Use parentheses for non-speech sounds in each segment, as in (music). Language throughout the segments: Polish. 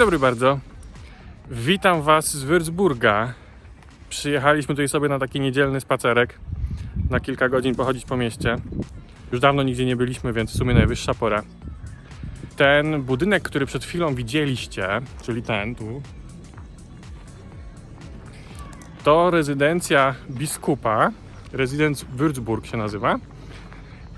Dobry bardzo. Witam Was z Würzburga. Przyjechaliśmy tutaj sobie na taki niedzielny spacerek. Na kilka godzin pochodzić po mieście. Już dawno nigdzie nie byliśmy, więc w sumie najwyższa pora. Ten budynek, który przed chwilą widzieliście, czyli ten tu, to rezydencja biskupa. Rezydenc Würzburg się nazywa.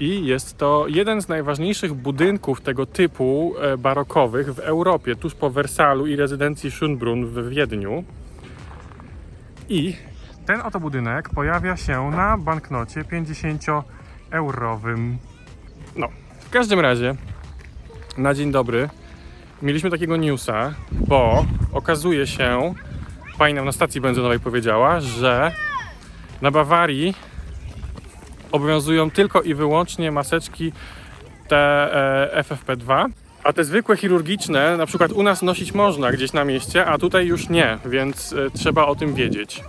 I jest to jeden z najważniejszych budynków tego typu e, barokowych w Europie, tuż po Wersalu i rezydencji Schönbrunn w Wiedniu. I ten oto budynek pojawia się na banknocie 50-eurowym. No, w każdym razie, na dzień dobry, mieliśmy takiego newsa, bo okazuje się, pani nam na stacji benzynowej powiedziała, że na Bawarii obowiązują tylko i wyłącznie maseczki te e, FFP2, a te zwykłe chirurgiczne, na przykład u nas nosić można gdzieś na mieście, a tutaj już nie, więc e, trzeba o tym wiedzieć.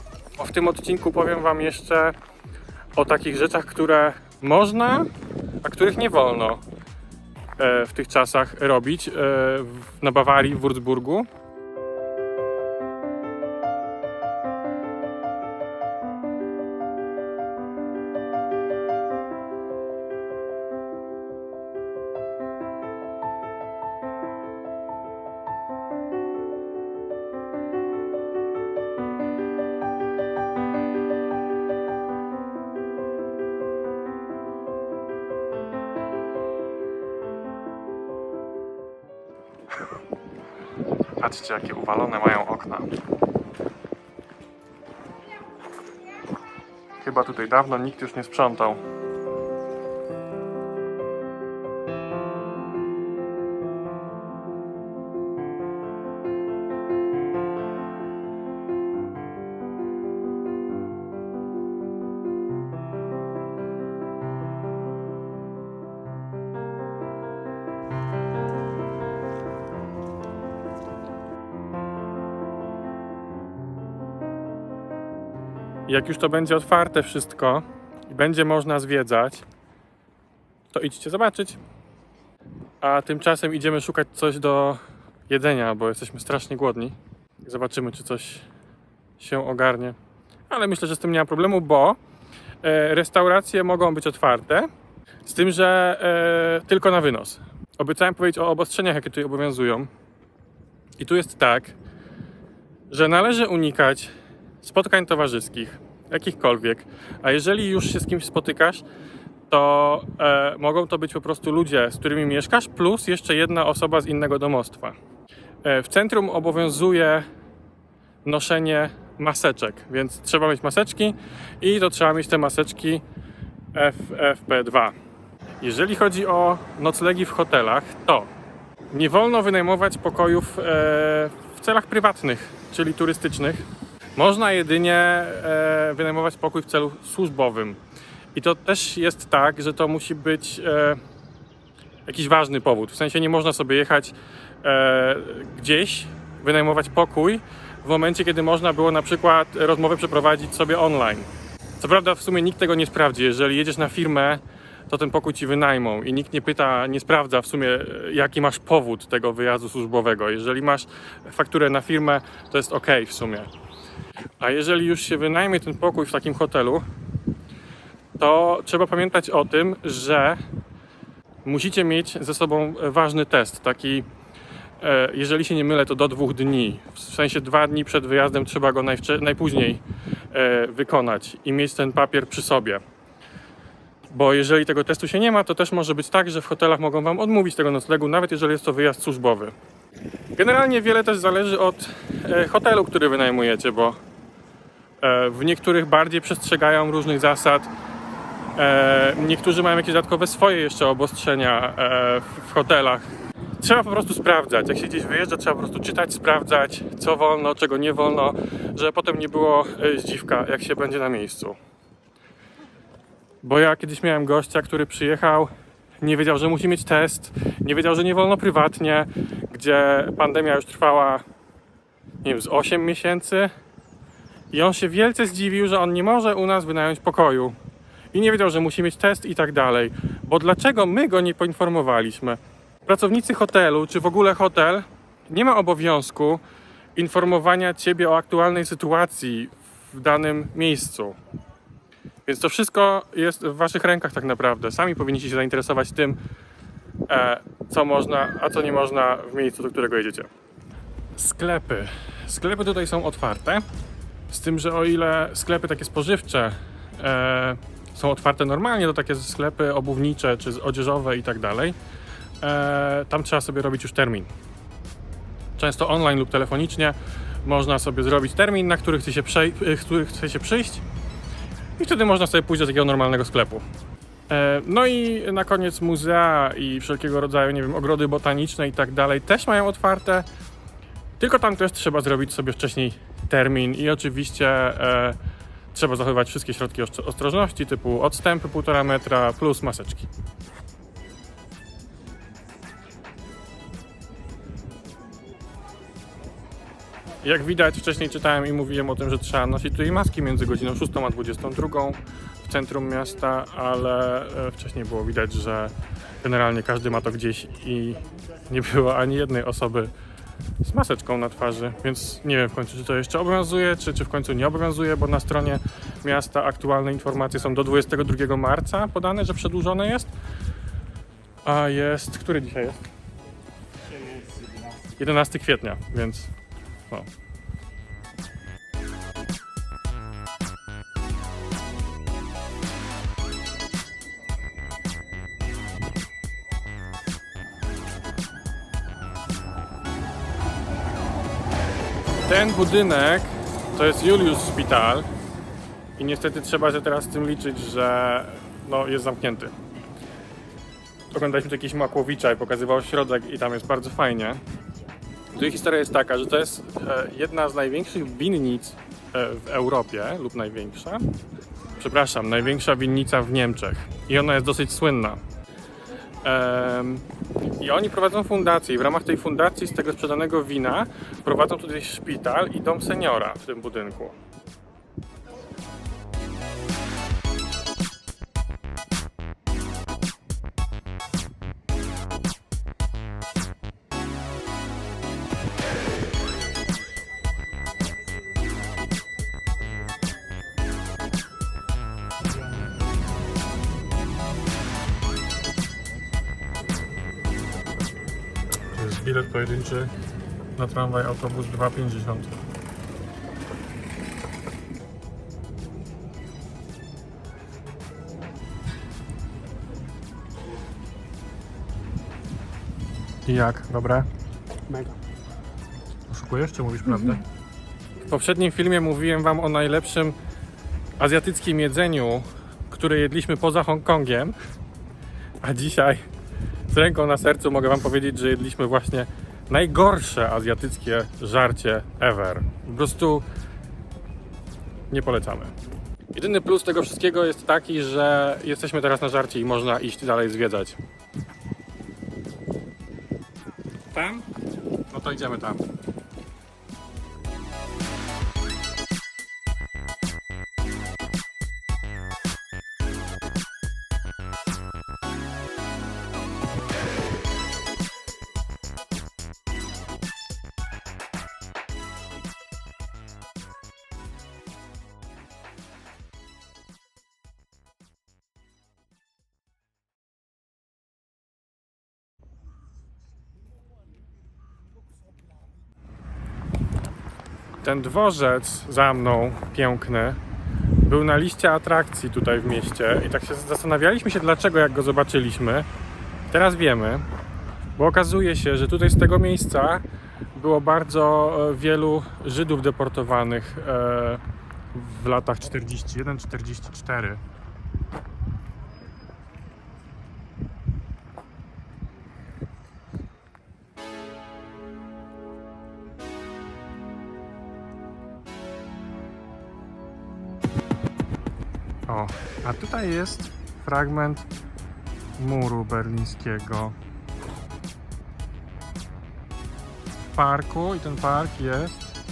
W tym odcinku powiem Wam jeszcze o takich rzeczach, które można, a których nie wolno e, w tych czasach robić na Bawarii, w Würzburgu. Patrzcie, jakie uwalone mają okna. Chyba tutaj dawno nikt już nie sprzątał. Jak już to będzie otwarte wszystko i będzie można zwiedzać, to idźcie zobaczyć. A tymczasem idziemy szukać coś do jedzenia, bo jesteśmy strasznie głodni. Zobaczymy, czy coś się ogarnie. Ale myślę, że z tym nie ma problemu, bo e, restauracje mogą być otwarte, z tym, że e, tylko na wynos. Obiecałem powiedzieć o obostrzeniach, jakie tutaj obowiązują. I tu jest tak, że należy unikać spotkań towarzyskich, jakichkolwiek. A jeżeli już się z kimś spotykasz, to e, mogą to być po prostu ludzie, z którymi mieszkasz, plus jeszcze jedna osoba z innego domostwa. E, w centrum obowiązuje noszenie maseczek, więc trzeba mieć maseczki i to trzeba mieć te maseczki FFP2. Jeżeli chodzi o noclegi w hotelach, to nie wolno wynajmować pokojów e, w celach prywatnych, czyli turystycznych. Można jedynie e, wynajmować pokój w celu służbowym. I to też jest tak, że to musi być e, jakiś ważny powód. W sensie nie można sobie jechać e, gdzieś, wynajmować pokój w momencie, kiedy można było na przykład rozmowę przeprowadzić sobie online. Co prawda w sumie nikt tego nie sprawdzi. Jeżeli jedziesz na firmę, to ten pokój ci wynajmą i nikt nie pyta, nie sprawdza w sumie jaki masz powód tego wyjazdu służbowego. Jeżeli masz fakturę na firmę, to jest ok w sumie. A jeżeli już się wynajmie ten pokój w takim hotelu, to trzeba pamiętać o tym, że musicie mieć ze sobą ważny test. Taki, e, jeżeli się nie mylę, to do dwóch dni. W sensie dwa dni przed wyjazdem trzeba go najpóźniej e, wykonać i mieć ten papier przy sobie. Bo jeżeli tego testu się nie ma, to też może być tak, że w hotelach mogą Wam odmówić tego noclegu, nawet jeżeli jest to wyjazd służbowy. Generalnie wiele też zależy od e, hotelu, który wynajmujecie, bo w niektórych bardziej przestrzegają różnych zasad. E, niektórzy mają jakieś dodatkowe swoje jeszcze obostrzenia e, w- hotelach. Trzeba po prostu sprawdzać. Jak się gdzieś wyjeżdża, trzeba po prostu czytać, sprawdzać, co wolno, czego nie wolno, żeby potem nie było e, zdziwka, jak się będzie na miejscu. Bo ja kiedyś miałem gościa, który przyjechał, nie wiedział, że musi mieć test, nie wiedział, że nie wolno prywatnie, gdzie pandemia już trwała, nie wiem, z 8 miesięcy. I on się wielce zdziwił, że on nie może u nas wynająć pokoju. I nie wiedział, że musi mieć test i tak dalej. Bo dlaczego my go nie poinformowaliśmy? Pracownicy hotelu, czy w ogóle hotel, nie ma obowiązku informowania ciebie o aktualnej sytuacji w danym miejscu. Więc to wszystko jest w waszych rękach tak naprawdę. Sami powinniście się zainteresować tym, e, co można, a co nie można w miejscu, do którego jedziecie. Sklepy. Sklepy tutaj są otwarte. Z tym, że o ile sklepy takie spożywcze e, są otwarte normalnie, to takie sklepy obuwnicze czy odzieżowe i tak dalej, e, tam trzeba sobie robić już termin. Często online lub telefonicznie można sobie zrobić termin, na który chce się, przej- e, się przyjść i wtedy można sobie pójść do takiego normalnego sklepu. E, No i na koniec muzea i wszelkiego rodzaju, nie wiem, ogrody botaniczne i tak dalej też mają otwarte. Tylko tam też trzeba zrobić sobie wcześniej termin i oczywiście e, trzeba zachowywać wszystkie środki ostrożności typu odstępy 1,5 metra plus maseczki. Jak widać, wcześniej czytałem i mówiłem o tym, że trzeba nosić tutaj maski między godziną 6 a 22 w centrum miasta, ale e, wcześniej było widać, że generalnie każdy ma to gdzieś i nie było ani jednej osoby z maseczką na twarzy, więc nie wiem w końcu, czy to jeszcze obowiązuje, czy, czy w końcu nie obowiązuje, bo na stronie miasta aktualne informacje są do 22 marca podane, że przedłużone jest. A jest, który dzisiaj jest? 11 kwietnia, więc no. Ten budynek to jest Julius Szpital i niestety trzeba się teraz z tym liczyć, że no, jest zamknięty. Oglądaliśmy tu jakieś Makłowicza i pokazywał środek i tam jest bardzo fajnie. Tutaj historia jest taka, że to jest e, jedna z największych winnic e, w Europie lub największa. Przepraszam, największa winnica w Niemczech i ona jest dosyć słynna. I oni prowadzą fundację i w ramach tej fundacji z tego sprzedanego wina prowadzą tutaj szpital i dom seniora w tym budynku. Bilet pojedynczy na tramwaj, autobus 2,50. I jak? Dobre? Mega. Oszukujesz, czy mówisz prawdę? W poprzednim filmie mówiłem Wam o najlepszym azjatyckim jedzeniu, które jedliśmy poza Hongkongiem, a dzisiaj z ręką na sercu mogę Wam powiedzieć, że jedliśmy właśnie najgorsze azjatyckie żarcie ever. Po prostu nie polecamy. Jedyny plus tego wszystkiego jest taki, że jesteśmy teraz na żarcie i można iść dalej zwiedzać. Tam? No to idziemy tam. Ten dworzec za mną, piękny, był na liście atrakcji tutaj w mieście i tak się zastanawialiśmy się dlaczego jak go zobaczyliśmy. Teraz wiemy, bo okazuje się, że tutaj z tego miejsca było bardzo e, wielu Żydów deportowanych e, w latach 41-44. Tutaj jest fragment muru berlińskiego. W parku i ten park jest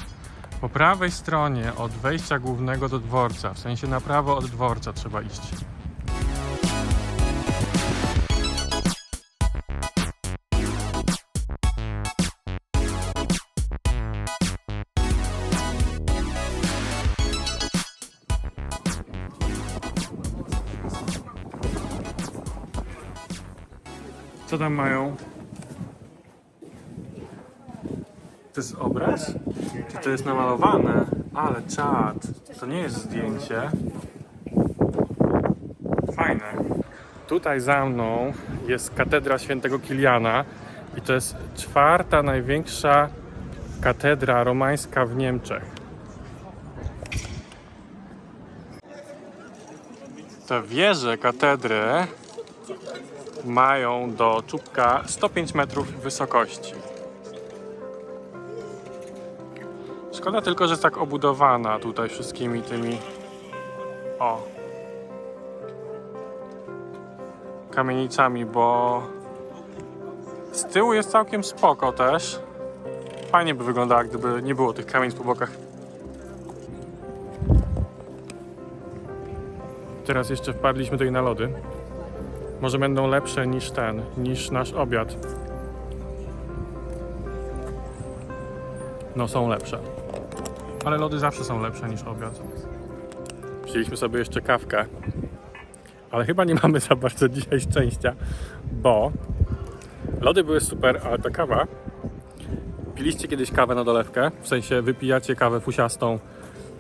po prawej stronie od wejścia głównego do dworca. W sensie na prawo od dworca trzeba iść. Co tam mają? To jest obraz? Czy to jest namalowane? Ale czad. To nie jest zdjęcie. Fajne. Tutaj za mną jest katedra świętego Kiliana i to jest czwarta największa katedra romańska w Niemczech. Te wieże katedry mają do czubka 105 metrów wysokości. Szkoda tylko, że jest tak obudowana tutaj wszystkimi tymi o kamienicami, bo z tyłu jest całkiem spoko też. Fajnie by wyglądała, gdyby nie było tych kamienic po bokach. Teraz jeszcze wpadliśmy tutaj na lody. Może będą lepsze niż ten, niż nasz obiad. No są lepsze. Ale lody zawsze są lepsze niż obiad. Wzięliśmy sobie jeszcze kawkę. Ale chyba nie mamy za bardzo dzisiaj szczęścia, bo lody były super, ale ta kawa. Piliście kiedyś kawę na dolewkę? W sensie wypijacie kawę fusiastą,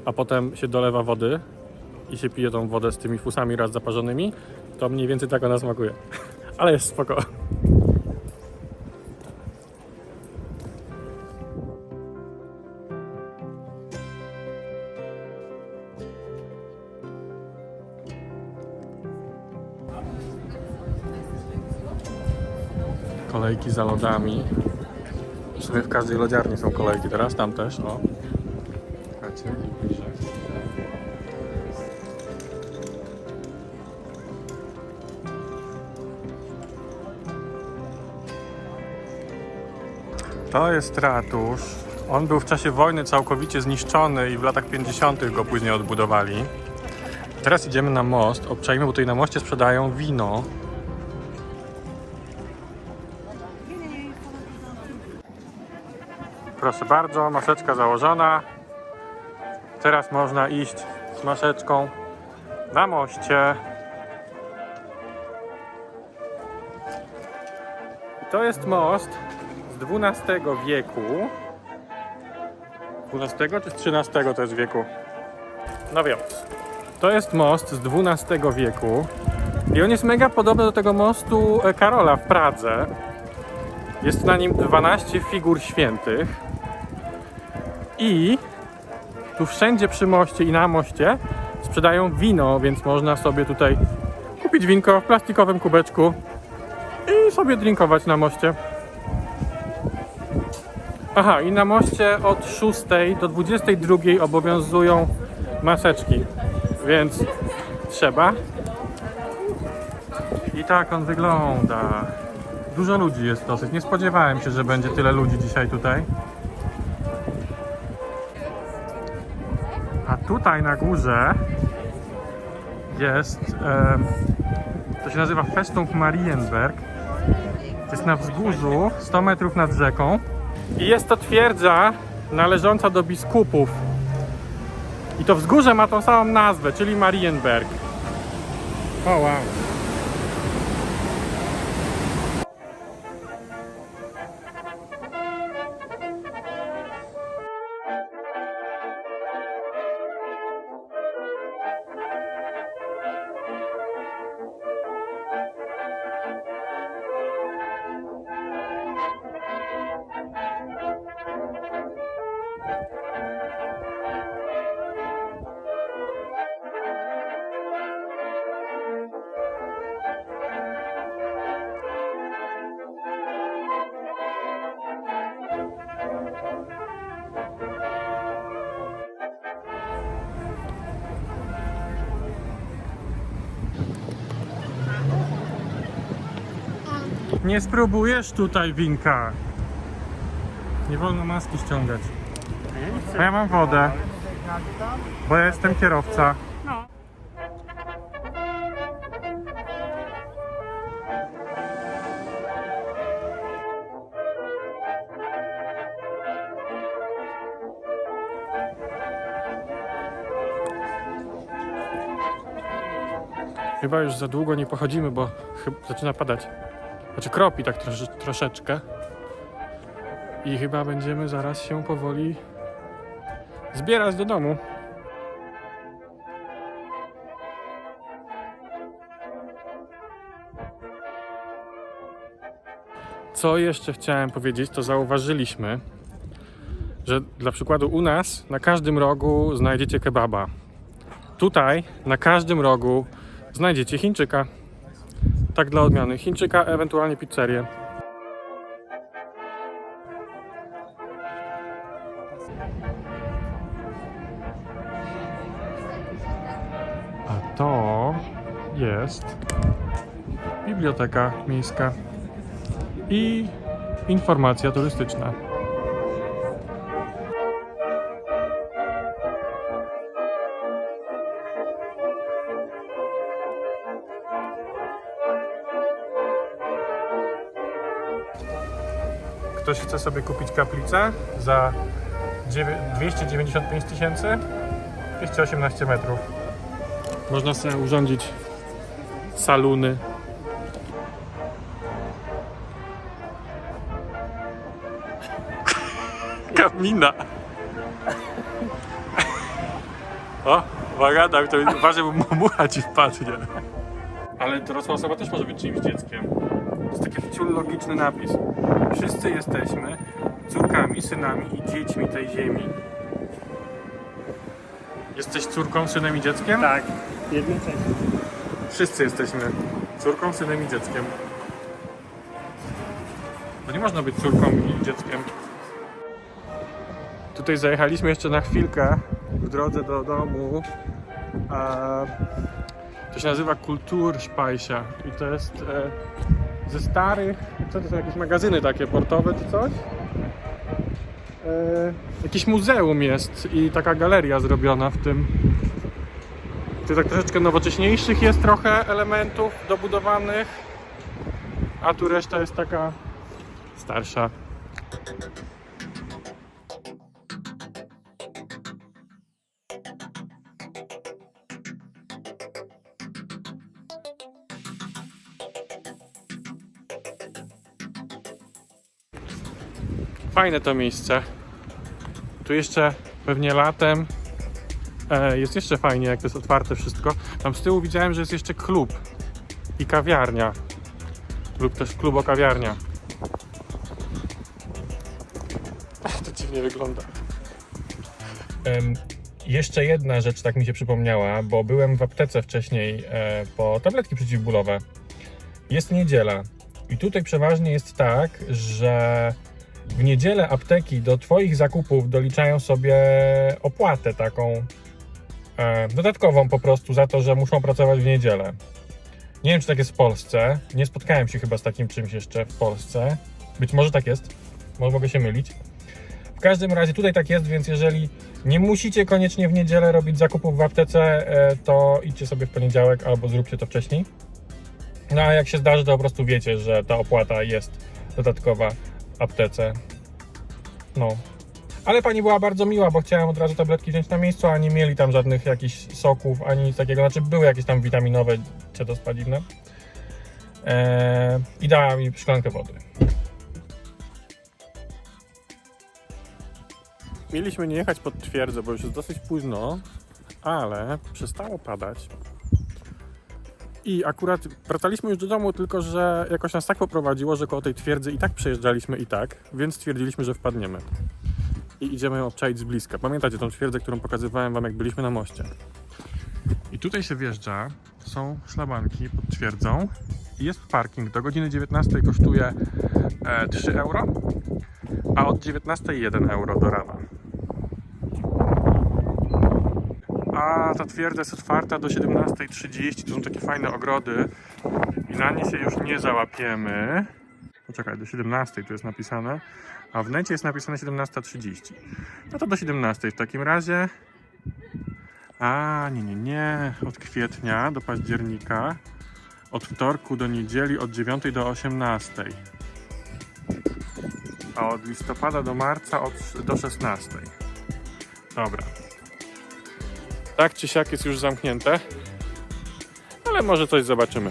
a potem się dolewa wody i się pije tą wodę z tymi fusami raz zaparzonymi, to mniej więcej tak ona smakuje. (laughs) Ale jest spoko. Kolejki za lodami. W sumie w każdej lodziarni są kolejki teraz, tam też, o. Bliżej. To jest ratusz. On był w czasie wojny całkowicie zniszczony i w latach 50. go później odbudowali. Teraz idziemy na most, obczajmy, bo tutaj na moście sprzedają wino. Proszę bardzo, maseczka założona. Teraz można iść z maseczką na moście. I to jest most XII wieku. XII czy z XIII jest wieku? No więc, to jest most z XII wieku. I on jest mega podobny do tego mostu e, Karola w Pradze. Jest na nim 12 figur świętych. I tu wszędzie przy moście i na moście sprzedają wino, więc można sobie tutaj kupić winko w plastikowym kubeczku i sobie drinkować na moście. Aha, i na moście od 6 do 22 obowiązują maseczki, więc trzeba. I tak on wygląda. Dużo ludzi jest dosyć. Nie spodziewałem się, że będzie tyle ludzi dzisiaj tutaj. A tutaj na górze jest, to się nazywa Festung Marienberg. Jest na wzgórzu 100 metrów nad rzeką. I jest to twierdza należąca do biskupów. I to wzgórze ma tą samą nazwę, czyli Marienberg. O wow. Nie spróbujesz tutaj winka. Nie wolno maski ściągać. A ja mam wodę. Bo ja jestem kierowca. Chyba już za długo nie pochodzimy, bo chyba zaczyna padać. Znaczy kropi tak trosze, troszeczkę. I chyba będziemy zaraz się powoli zbierać do domu. Co jeszcze chciałem powiedzieć, to zauważyliśmy, że dla przykładu u nas na każdym rogu znajdziecie kebaba. Tutaj na każdym rogu znajdziecie Chińczyka. Tak dla odmiany. Chińczyka, ewentualnie pizzerię. A to jest biblioteka miejska i informacja turystyczna. Ktoś chce sobie kupić kaplicę za dziewię- 295 tysięcy? 218 metrów. Można sobie urządzić saluny. (laughs) Kamina. O, uwaga, to uważaj, bo mu- mucha ci wpadnie. Ale dorosła osoba też może być czyimś dzieckiem. To jest taki wciul logiczny napis. Wszyscy jesteśmy córkami, synami i dziećmi tej ziemi. Jesteś córką, synem i dzieckiem? Tak, jednocześnie. Wszyscy jesteśmy córką, synem i dzieckiem. To nie można być córką i dzieckiem. Tutaj zajechaliśmy jeszcze na chwilkę w drodze do domu. To się nazywa Kulturspeicher i to jest e, ze starych, co to są jakieś magazyny takie portowe czy coś? E, jakieś muzeum jest i taka galeria zrobiona w tym. Tu tak troszeczkę nowocześniejszych jest trochę elementów dobudowanych, a tu reszta jest taka starsza. Fajne to miejsce. Tu jeszcze pewnie latem E, Jest jeszcze fajnie, jak to jest otwarte wszystko. Tam z tyłu widziałem, że jest jeszcze klub i kawiarnia. Lub też klubo-kawiarnia. Ach, (laughs) To dziwnie wygląda. jeszcze jedna rzecz tak mi się przypomniała, bo byłem w aptece wcześniej e, po tabletki przeciwbólowe. Jest niedziela i tutaj przeważnie jest tak, że w niedzielę apteki do Twoich zakupów doliczają sobie opłatę taką e, dodatkową po prostu za to, że muszą pracować w niedzielę. Nie wiem, czy tak jest w Polsce. Nie spotkałem się chyba z takim czymś jeszcze w Polsce. Być może tak jest. Może mogę się mylić. W każdym razie tutaj tak jest, więc jeżeli nie musicie koniecznie w niedzielę robić zakupów w aptece, e, to idźcie sobie w poniedziałek albo zróbcie to wcześniej. No a jak się zdarzy, to po prostu wiecie, że ta opłata jest dodatkowa aptece. No, ale pani była bardzo miła, bo chciałem od razu tabletki wziąć na miejscu, a nie mieli tam żadnych jakichś soków, ani nic takiego. Znaczy były jakieś tam witaminowe, cetospaliwne. Eee, I dała mi szklankę wody. Mieliśmy nie jechać pod twierdzę, bo już jest dosyć późno, ale przestało padać. I akurat wracaliśmy już do domu, tylko że jakoś nas tak poprowadziło, że koło tej twierdzy i tak przejeżdżaliśmy i tak, więc stwierdziliśmy, że wpadniemy i idziemy ją obczaić z bliska. Pamiętacie tą twierdzę, którą pokazywałem wam, jak byliśmy na moście. I tutaj się wjeżdża, są szlabanki pod twierdzą i jest parking. Do godziny 19 kosztuje e, 3 euro, a od 19 1 euro do rana. A ta twierdza jest otwarta do 17.30. Tu są takie fajne ogrody i na nie się już nie załapiemy. Poczekaj, do 17 tu jest napisane, a w necie jest napisane 17.30. No to do 17 w takim razie. A, nie, nie, nie. Od kwietnia do października. Od wtorku do niedzieli od 9 do 18. A od listopada do marca od, do 16. Dobra. Tak czy siak jest już zamknięte, ale może coś zobaczymy.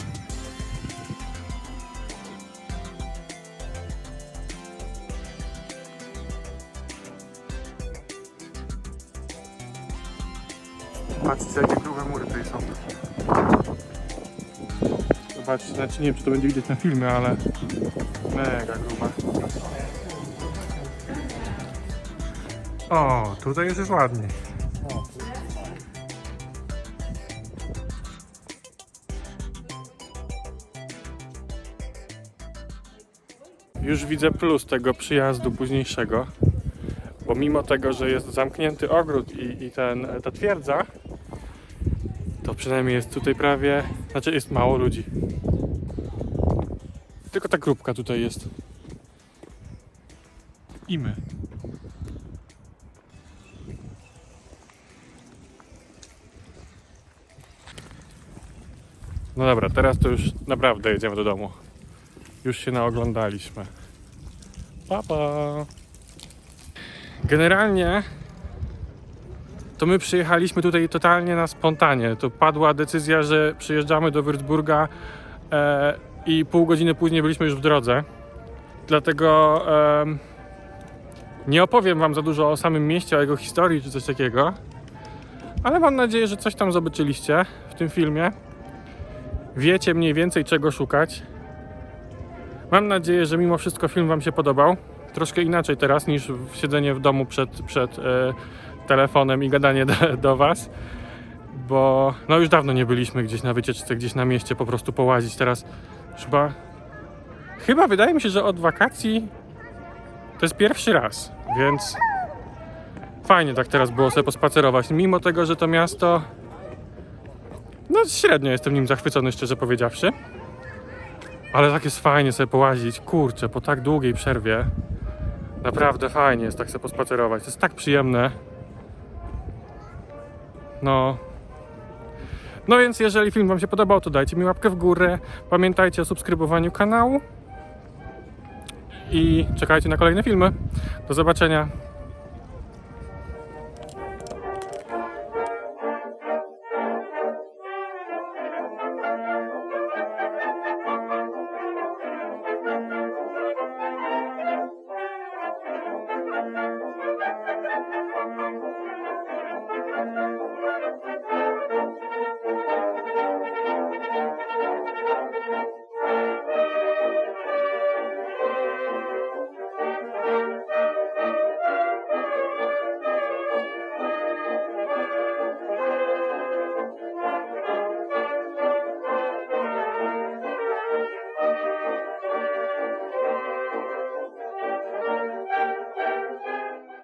Patrzcie jakie grube mury tutaj są. Zobaczcie, znaczy nie wiem czy to będzie widać na filmie, ale mega gruba. O, tutaj już jest ładniej. Już widzę plus tego przyjazdu późniejszego, bo mimo tego, że jest zamknięty ogród i, i ten, ta twierdza, to przynajmniej jest tutaj prawie, znaczy jest mało ludzi. Tylko ta grupka tutaj jest. I my. No dobra, teraz to już naprawdę jedziemy do domu. Już się naoglądaliśmy. Pa, pa. Generalnie to my przyjechaliśmy tutaj totalnie na spontanie. To padła decyzja, że przyjeżdżamy do Würzburga e, i pół godziny później byliśmy już w drodze. Dlatego em, nie opowiem Wam za dużo o samym mieście, o jego historii czy coś takiego. Ale mam nadzieję, że coś tam zobaczyliście w tym filmie. Wiecie mniej więcej czego szukać. Mam nadzieję, że mimo wszystko film Wam się podobał. Troszkę inaczej teraz niż siedzenie w domu przed, przed e, telefonem i gadanie (laughs) do, do Was. Bo no już dawno nie byliśmy gdzieś na wycieczce, gdzieś na mieście po prostu połazić. Teraz chyba, chyba wydaje mi się, że od wakacji to jest pierwszy raz, więc fajnie tak teraz było sobie pospacerować. Mimo tego, że to miasto no średnio jestem nim zachwycony, szczerze powiedziawszy. Ale tak jest fajnie sobie połazić, kurczę, po tak długiej przerwie. Naprawdę fajnie jest tak sobie pospacerować. To jest tak przyjemne. No. No więc jeżeli film Wam się podobał, to dajcie mi łapkę w górę. Pamiętajcie o subskrybowaniu kanału. I czekajcie na kolejne filmy. Do zobaczenia.